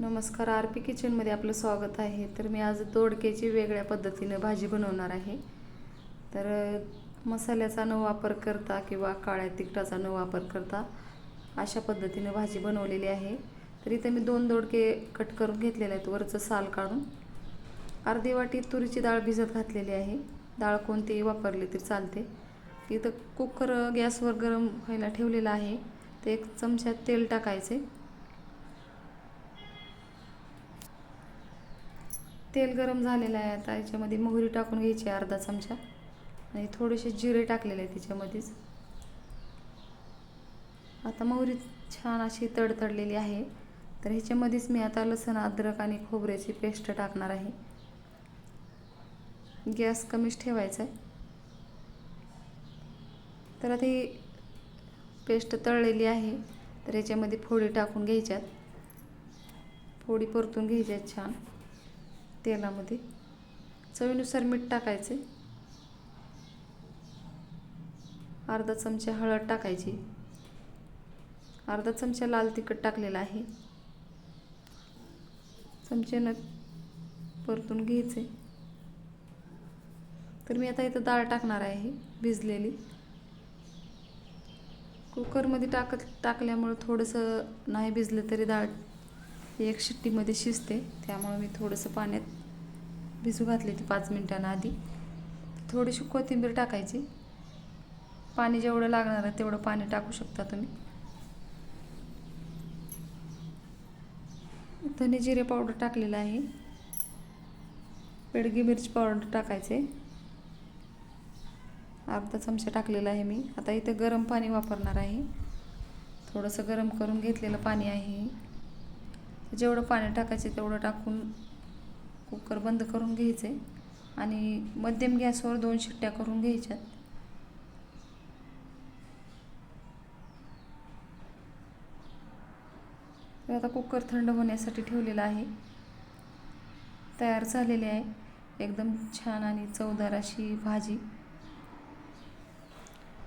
नमस्कार R P किचनमध्ये आपलं स्वागत आहे. तर मी आज दोडक्याची वेगळ्या पद्धतीनं भाजी बनवणार आहे. तर मसाल्याचा न वापर करता किंवा काळ्या तिखटाचा न वापर करता अशा पद्धतीनं भाजी बनवलेली आहे. तर इथं मी दोन दोडके कट करून घेतलेले आहेत. वरचं साल काढून अर्धी वाटी तुरीची डाळ भिजत घातलेली आहे. डाळ कोणतीही वापरली तरी चालते. इथं कुकर गॅसवर गरम व्हायला ठेवलेला आहे. ते एक चमच्यात तेल टाकायचे. तेल गरम झालेलं आहे आता याच्यामध्ये मोहरी टाकून घ्यायची अर्धा चमचा. आणि थोडेसे जिरे टाकलेले आहे त्याच्यामध्येच. आता मोहरी छान अशी तडतडलेली आहे. तर ह्याच्यामध्येच मी आता लसण अद्रक आणि खोबऱ्याची पेस्ट टाकणार आहे. गॅस कमीच ठेवायचा आहे. तर आता ही पेस्ट तळलेली आहे. तर याच्यामध्ये फोडी टाकून घ्यायच्यात. फोडी परतून घ्यायच्यात छान. तेलामध्ये. चवीनुसार मीठ टाकायचे. अर्धा चमचा हळद टाकायची. अर्धा चमचा लाल तिखट टाकलेला आहे. चमच्यानं परतून घ्यायचे. तर मी आता इथं डाळ टाकणार आहे भिजलेली. कुकरमध्ये टाकत टाकल्यामुळं थोडंसं नाही भिजलं तरी डाळ एक शिट्टीमध्ये शिजते. त्यामुळं मी थोडंसं पाण्यात भिजू घातली ती पाच मिनटांना आधी. थोडीशी कोथिंबीर टाकायची. पाणी जेवढं लागणार आहे तेवढं पाणी टाकू शकता तुम्ही. धने जिरे पावडर टाकलेलं आहे. पेडगी मिरची पावडर टाकायचे. अर्धा चमचा टाकलेला आहे मी. आता इथं गरम पाणी वापरणार आहे. थोडंसं गरम करून घेतलेलं पाणी आहे. जेवढं पाणी टाकायचं तेवढं टाकून कुकर बंद करून घ्यायचे आणि मध्यम गॅसवर दोन शिट्ट्या करून घ्यायच्यात. तर आता कुकर थंड होण्यासाठी ठेवलेला आहे. तयार झालेली आहे. एकदम छान आणि चवदार अशी भाजी.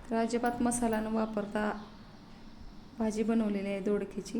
तर अजिबात मसाला न वापरता भाजी बनवलेली आहे दोडकीची